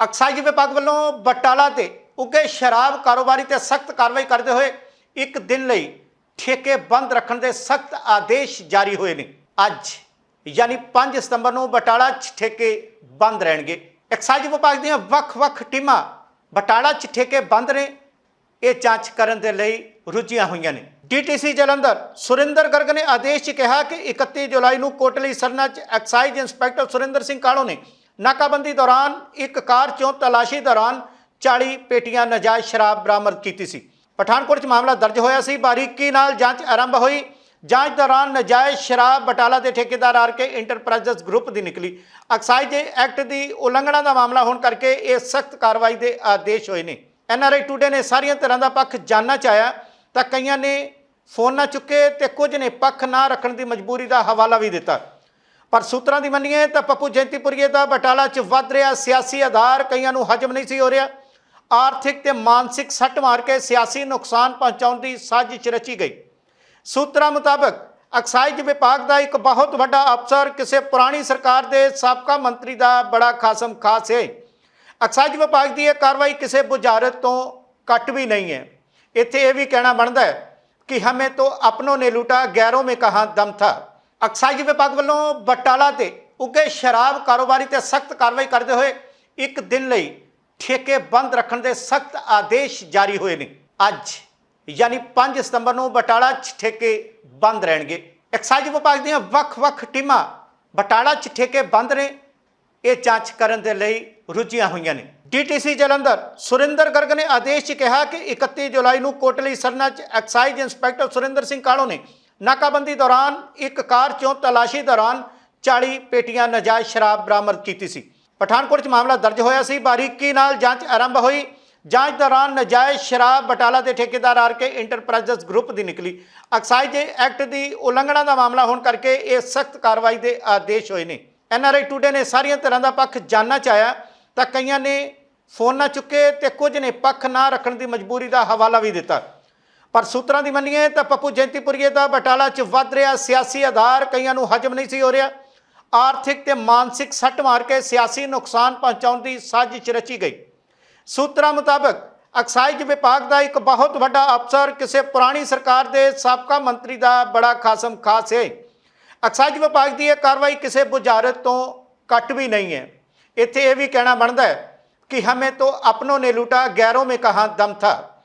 Exercise ਵਿਭਾਗ ਵੱਲੋਂ ਬਟਾਲਾ ਤੇ ਉੱਗੇ ਸ਼ਰਾਬ ਕਾਰੋਬਾਰੀ ਤੇ ਸਖਤ ਕਾਰਵਾਈ ਕਰਦੇ ਹੋਏ ਇੱਕ ਦਿਨ ਲਈ ਠੇਕੇ ਬੰਦ ਰੱਖਣ ਦੇ ਸਖਤ ਆਦੇਸ਼ ਜਾਰੀ ਹੋਏ ਨੇ। ਅੱਜ, ਯਾਨੀ 5 ਸਤੰਬਰ ਨੂੰ ਬਟਾਲਾ 'ਚ ਠੇਕੇ ਬੰਦ ਰਹਿਣਗੇ। ਐਕਸਾਈਜ਼ ਵਿਭਾਗ ਦੀਆਂ ਵੱਖ-ਵੱਖ ਟੀਮਾਂ ਬਟਾਲਾ 'ਚ ਠੇਕੇ ਬੰਦ ਨੇ, ਇਹ ਜਾਂਚ ਕਰਨ ਦੇ ਲਈ ਰੁੱਝੀਆਂ ਹੋਈਆਂ ਨੇ। ਡੀਟੀਸੀ ਜਲੰਧਰ ਸੁਰਿੰਦਰ ਗਰਗ ਨੇ ਆਦੇਸ਼ 'ਚ ਕਿਹਾ ਕਿ 31 ਜੁਲਾਈ ਨੂੰ ਕੋਟਲੀ ਸਰਨਾ 'ਚ ਐਕਸਾਈਜ਼ ਇੰਸਪੈਕਟਰ ਸੁਰਿੰਦਰ ਸਿੰਘ ਕਾਲੋ ਨੇ ਨਾਕਾਬੰਦੀ ਦੌਰਾਨ ਇੱਕ ਕਾਰ 'ਚੋਂ ਤਲਾਸ਼ੀ ਦੌਰਾਨ 40 ਪੇਟੀਆਂ ਨਜਾਇਜ਼ ਸ਼ਰਾਬ ਬਰਾਮਦ ਕੀਤੀ ਸੀ। ਪਠਾਨਕੋਟ 'ਚ ਮਾਮਲਾ ਦਰਜ ਹੋਇਆ ਸੀ। ਬਾਰੀਕੀ ਨਾਲ ਜਾਂਚ ਆਰੰਭ ਹੋਈ। ਜਾਂਚ ਦੌਰਾਨ ਨਜਾਇਜ਼ ਸ਼ਰਾਬ ਬਟਾਲਾ ਦੇ ਠੇਕੇਦਾਰ ਆਰ ਕੇ ਇੰਟਰਪ੍ਰਾਈਜ਼ਸ ਗਰੁੱਪ ਦੀ ਨਿਕਲੀ। ਐਕਸਾਈਜ਼ ਐਕਟ ਦੀ ਉਲੰਘਣਾ ਦਾ ਮਾਮਲਾ ਹੋਣ ਕਰਕੇ ਇਹ ਸਖਤ ਕਾਰਵਾਈ ਦੇ ਆਦੇਸ਼ ਹੋਏ ਨੇ। ਐੱਨ ਆਰ ਆਈ ਟੂਡੇ ਨੇ ਸਾਰੀਆਂ ਤਰ੍ਹਾਂ ਦਾ ਪੱਖ ਜਾਨਣਾ ਚਾਹਿਆ ਤਾਂ ਕਈਆਂ ਨੇ ਫੋਨ ਨਾ ਚੁੱਕੇ ਤੇ ਕੁਝ ਨੇ ਪੱਖ ਨਾ ਰੱਖਣ ਦੀ ਮਜਬੂਰੀ ਦਾ ਹਵਾਲਾ ਵੀ ਦਿੱਤਾ। ਪਰ ਸੂਤਰਾਂ ਦੀ ਮੰਨੀਏ ਤਾਂ ਪੱਪੂ ਜੈਂਤੀਪੁਰੀਏ ਦਾ ਬਟਾਲਾ 'ਚ ਵੱਧ ਰਿਹਾ ਸਿਆਸੀ ਆਧਾਰ, ਕਈਆਂ ਨੂੰ ਹਜਮ ਨਹੀਂ ਸੀ ਹੋ ਰਿਹਾ। ਆਰਥਿਕ ਤੇ ਮਾਨਸਿਕ ਸੱਟ ਮਾਰ ਕੇ ਸਿਆਸੀ ਨੁਕਸਾਨ ਪਹੁੰਚਾਉਣ ਦੀ ਸਾਜ਼ਿਸ਼ ਰਚੀ ਗਈ। ਸੂਤਰਾਂ ਮੁਤਾਬਕ ਐਕਸਾਈਜ਼ ਵਿਭਾਗ ਦਾ ਇੱਕ ਬਹੁਤ ਵੱਡਾ ਅਫਸਰ ਕਿਸੇ ਪੁਰਾਣੀ ਸਰਕਾਰ ਦੇ ਸਾਬਕਾ ਮੰਤਰੀ ਦਾ ਬੜਾ ਖਾਸਮ ਖਾਸ ਹੈ। ਐਕਸਾਈਜ਼ ਵਿਭਾਗ ਦੀ ਇਹ ਕਾਰਵਾਈ ਕਿਸੇ ਬੁਝਾਰਤ ਤੋਂ ਘੱਟ ਵੀ ਨਹੀਂ ਹੈ। ਇੱਥੇ ਇਹ ਵੀ ਕਹਿਣਾ ਬਣਦਾ ਹੈ ਕਿ ਹਮੇ ਤੋਂ ਆਪਣੋਂ ਨੇ ਲੂਟਾ, ਗੈਰੋਂ ਮੇ ਕਹਾਂ ਦਮ ਥਾ। ਐਕਸਾਈਜ਼ ਵਿਭਾਗ ਵੱਲੋਂ ਬਟਾਲਾ ਤੇ ਉੱਗੇ ਸ਼ਰਾਬ ਕਾਰੋਬਾਰੀ ਤੇ ਸਖਤ ਕਾਰਵਾਈ ਕਰਦੇ ਹੋਏ ਇੱਕ ਦਿਨ ਲਈ ਠੇਕੇ ਬੰਦ ਰੱਖਣ ਦੇ ਸਖਤ ਆਦੇਸ਼ ਜਾਰੀ ਹੋਏ ਨੇ। ਅੱਜ, ਯਾਨੀ 5 ਸਤੰਬਰ ਨੂੰ ਬਟਾਲਾ 'ਚ ਠੇਕੇ ਬੰਦ ਰਹਿਣਗੇ। ਐਕਸਾਈਜ਼ ਵਿਭਾਗ ਦੀਆਂ ਵੱਖ-ਵੱਖ ਟੀਮਾਂ ਬਟਾਲਾ 'ਚ ਠੇਕੇ ਬੰਦ ਨੇ। ਇਹ ਜਾਂਚ ਕਰਨ ਦੇ ਲਈ ਰੁੱਝੀਆਂ ਹੋਈਆਂ ਨੇ। ਡੀਟੀਸੀ ਜਲੰਧਰ ਸੁਰਿੰਦਰ ਗਰਗ ਨੇ ਆਦੇਸ਼ 'ਚ ਕਿਹਾ ਕਿ 31 ਜੁਲਾਈ ਨੂੰ ਕੋਟਲੀ ਸਰਨਾ 'ਚ ਐਕਸਾਈਜ਼ ਇੰਸਪੈਕਟਰ ਸੁਰਿੰਦਰ ਸਿੰਘ ਕਾਲੋ ਨੇ ਨਾਕਾਬੰਦੀ ਦੌਰਾਨ ਇੱਕ ਕਾਰ 'ਚੋਂ ਤਲਾਸ਼ੀ ਦੌਰਾਨ 40 ਪੇਟੀਆਂ ਨਜਾਇਜ਼ ਸ਼ਰਾਬ ਬਰਾਮਦ ਕੀਤੀ ਸੀ। ਪਠਾਨਕੋਟ 'ਚ ਮਾਮਲਾ ਦਰਜ ਹੋਇਆ ਸੀ। ਬਾਰੀਕੀ ਨਾਲ ਜਾਂਚ ਆਰੰਭ ਹੋਈ। ਜਾਂਚ ਦੌਰਾਨ ਨਜਾਇਜ਼ ਸ਼ਰਾਬ ਬਟਾਲਾ ਦੇ ਠੇਕੇਦਾਰ ਆਰ ਕੇ ਇੰਟਰਪ੍ਰਾਈਜ਼ਸ ਗਰੁੱਪ ਦੀ ਨਿਕਲੀ। ਐਕਸਾਈਜ਼ ਐਕਟ ਦੀ ਉਲੰਘਣਾ ਦਾ ਮਾਮਲਾ ਹੋਣ ਕਰਕੇ ਇਹ ਸਖਤ ਕਾਰਵਾਈ ਦੇ ਆਦੇਸ਼ ਹੋਏ ਨੇ। ਐੱਨ ਆਰ ਆਈ ਟੂਡੇ ਨੇ ਸਾਰੀਆਂ ਤਰ੍ਹਾਂ ਦਾ ਪੱਖ ਜਾਨਣਾ ਚਾਹਿਆ ਤਾਂ ਕਈਆਂ ਨੇ ਫੋਨ ਨਾ ਚੁੱਕੇ ਤੇ ਕੁਝ ਨੇ ਪੱਖ ਨਾ ਰੱਖਣ ਦੀ ਮਜਬੂਰੀ ਦਾ ਹਵਾਲਾ ਵੀ ਦਿੱਤਾ। ਪਰ ਸੂਤਰਾਂ ਦੀ ਮੰਨੀਏ ਤਾਂ ਪੱਪੂ ਜੈਂਤੀਪੁਰੀਏ ਦਾ ਬਟਾਲਾ 'ਚ ਵੱਧ ਰਿਹਾ ਸਿਆਸੀ ਆਧਾਰ, ਕਈਆਂ ਨੂੰ ਹਜਮ ਨਹੀਂ ਸੀ ਹੋ ਰਿਹਾ। ਆਰਥਿਕ ਤੇ ਮਾਨਸਿਕ ਸੱਟ ਮਾਰ ਕੇ ਸਿਆਸੀ ਨੁਕਸਾਨ ਪਹੁੰਚਾਉਣ ਦੀ ਸਾਜ਼ਿਸ਼ ਰਚੀ ਗਈ। ਸੂਤਰਾਂ ਮੁਤਾਬਕ ਐਕਸਾਈਜ਼ ਵਿਭਾਗ ਦਾ ਇੱਕ ਬਹੁਤ ਵੱਡਾ ਅਫਸਰ ਕਿਸੇ ਪੁਰਾਣੀ ਸਰਕਾਰ ਦੇ ਸਾਬਕਾ ਮੰਤਰੀ ਦਾ ਬੜਾ ਖਾਸਮ ਖਾਸ ਹੈ। ਐਕਸਾਈਜ਼ ਵਿਭਾਗ ਦੀ ਇਹ ਕਾਰਵਾਈ ਕਿਸੇ ਬੁਝਾਰਤ ਤੋਂ ਘੱਟ ਵੀ ਨਹੀਂ ਹੈ। ਇੱਥੇ ਇਹ ਵੀ ਕਹਿਣਾ ਬਣਦਾ ਹੈ ਕਿ ਹਮੇ ਤੋਂ ਆਪਣੋਂ ਨੇ ਲੁੱਟਾ, ਗੈਰੋਂ ਮੇ ਕਹਾਂ ਦਮ ਥਾ।